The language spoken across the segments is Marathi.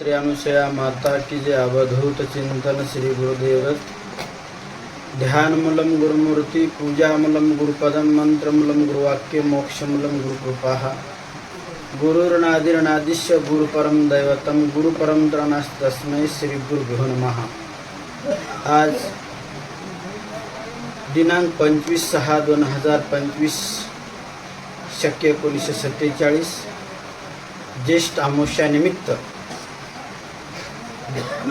त्रियानुसया माता की जे अवधूत चिंतन श्री गुरुदेव। ध्यानमूलं गुरुमूर्ती पूजामूलं गुरुपदं मंत्रमूलं गुरुवाक्य मोक्षमूलं गुरुकृपाः। गुरुर्नादिर्नादिश्य गुरुपरम दैवतं गुरुपरम तस्मै श्री गुरुभ्यो नमः। आज दिनांक पंचवीस सहा दोन हजार पंचवीस शक्य एकोणीसशे सत्तेचाळीस ज्येष्ठ आमोशानिमित्त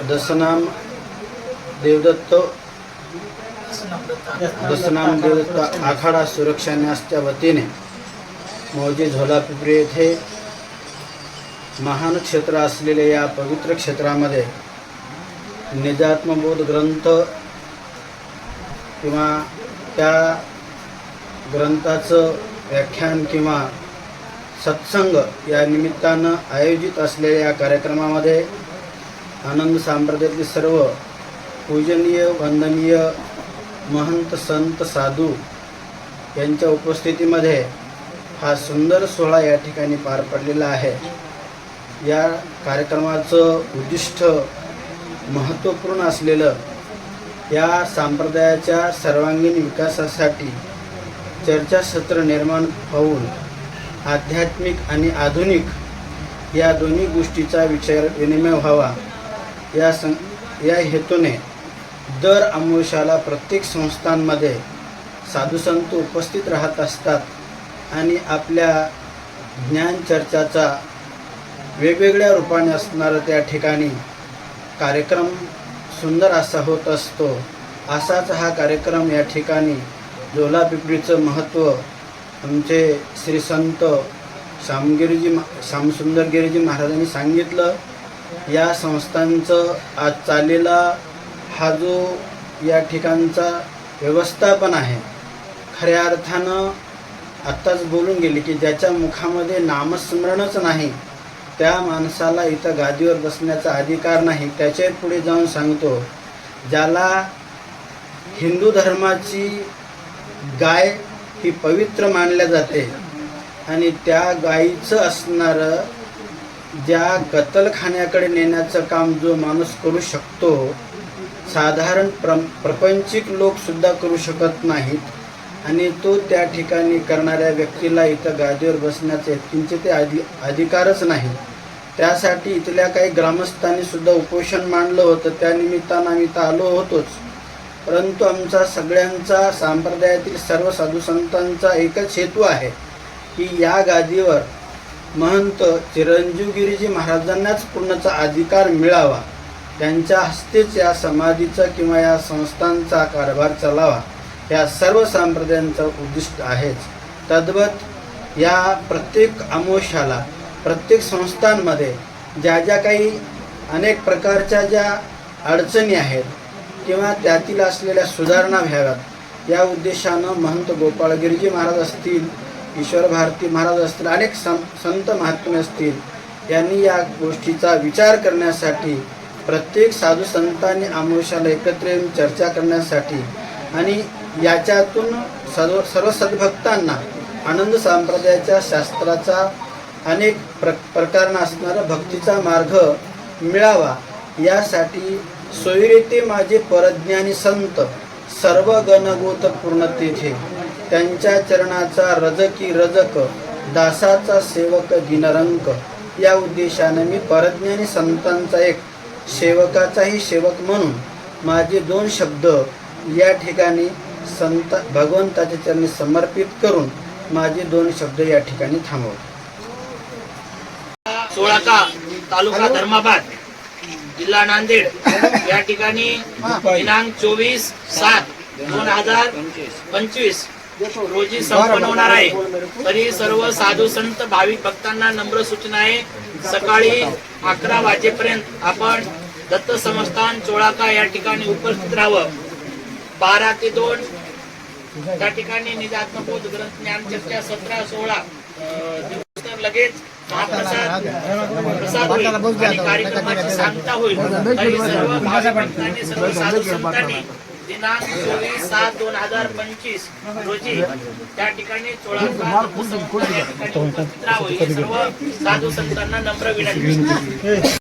दसनाम देवदत्त दसनाम देवदत्त आखाडा सुरक्षा न्यासच्या वतीने झोला झोलापिपरी येथे महान क्षेत्र असलेल्या या पवित्र क्षेत्रामध्ये निजात्मबोध ग्रंथ किंवा त्या ग्रंथाचं व्याख्यान किंवा सत्संग या निमित्तानं आयोजित असलेल्या या कार्यक्रमामध्ये आनंद साम्राज्यातले सर्व पूजनीय वंदनीय महंत संत साधू यांच्या उपस्थितीमध्ये हा सुंदर सोहळा या ठिकाणी पार पडलेला आहे. या कार्यक्रमाचं उद्दिष्ट महत्त्वपूर्ण असलेलं या संप्रदायाच्या सर्वांगीण विकासासाठी चर्चासत्र निर्माण होऊन आध्यात्मिक आणि आधुनिक या दोन्ही गोष्टीचा विचार विनिमय व्हावा. या सं या हेतूने दर अमावस्याला प्रत्येक संस्थांमध्ये साधुसंत उपस्थित राहत असतात आणि आपल्या ज्ञान चर्चाचा वेगवेगळ्या रूपाने असणारं त्या ठिकाणी कार्यक्रम सुंदर असा होत असतो. असाच हा कार्यक्रम या ठिकाणी जोलापिपरीचं महत्त्व आमचे श्री संत श्यामगिरीजी श्यामसुंदरगिरीजी महाराजांनी सांगितलं. या संस्थांचं आज चाललेला हा जो या ठिकाणचा व्यवस्थापन आहे खऱ्या अर्थानं आत्ताच बोलून गेले की ज्याच्या मुखामध्ये नामस्मरणच नाही त्या माणसाला इथं गादीवर बसण्याचा अधिकार नाही त्याच्या पुढे जाऊन सांगतो ज्याला हिंदू धर्माची गाय ही पवित्र मानल्या जाते आणि त्या गायीचं असणारं ज्या कत्तलखान्याकडे नेण्याचं काम जो माणूस करू शकतो साधारण प्र प्रपंचिक लोकसुद्धा करू शकत नाहीत. आणि तो त्या ठिकाणी करणाऱ्या व्यक्तीला इथं गादीवर बसण्याचे त्यांचे ते अधि अधिकारच नाही. त्यासाठी इथल्या काही ग्रामस्थांनी सुद्धा उपोषण मांडलं होतं. त्या निमित्तानं आम्ही तर आलो होतोच. परंतु आमचा सगळ्यांचा संप्रदायातील सर्व साधू संतांचा एकच हेतू आहे की या गादीवर महंत चिरंजीवगिरीजी महाराजांनाच पूर्णचा अधिकार मिळावा. त्यांच्या हस्तेच या समाधीचा किंवा या संस्थांचा कारभार चालावा. या सर्व संप्रदायांचं उद्दिष्ट आहेच. तद्वत या प्रत्येक अमोशाला प्रत्येक संस्थांमध्ये ज्या ज्या काही अनेक प्रकारच्या ज्या अडचणी आहेत किंवा त्यातील असलेल्या सुधारणा व्हाव्यात या उद्देशानं महंत गोपाळगिरीजी महाराज असतील ईश्वर भारती महाराज असतील अनेक संत महात्मे असतील यांनी या गोष्टीचा विचार करण्यासाठी प्रत्येक साधू संतांनी आमोशाला एकत्र येऊन चर्चा करण्यासाठी आणि याच्यातून सर्व सर्व सद्भक्तांना आनंद संप्रदायाच्या शास्त्राचा अनेक प्र प्रकारांना असणारा भक्तीचा मार्ग मिळावा. यासाठी सोयरीते माझे परज्ञानी संत सर्व गणगोत पूर्ण तेथे त्यांच्या चरणाचा रजकी रजक दासाचा सेवक दिनरंक या उद्देशाने मी परज्ञानी संतांचा एक सेवकाचाही सेवक म्हणून माझे दोन शब्द या ठिकाणी संत भगवंताच्या चरणी समर्पित करून माझे दोन शब्द या ठिकाणी थांबवतो सोळाका तालुका धर्माबाद जिल्हा नांदेड. या ठिकाणी दिनांक चोवीस सात दोन हजार पंचवीस. रोजी संपन्न होणार आहे. तरी सर्व साधू संत भाविक भक्तांना नम्र सूचना आहे. सकाळी अकरा वाजेपर्यंत आपण दत्त संस्थान चोळाका या ठिकाणी उपस्थित राहावं. बारा ते दोन त्या ठिकाणी निजात्मबोध ग्रंथ ज्ञानचर्चा सतरा सोळा लगेच महाप्रसाद प्रसाद होईल कार्यक्रमाची सांगता होईल. सर्व भाविक भक्तांनी सर्व साधू संतांनी दिनांक चोवीस सात दोन हजार पंचवीस रोजी त्या ठिकाणी ही सर्व साधू संतांना नम्र विनंती.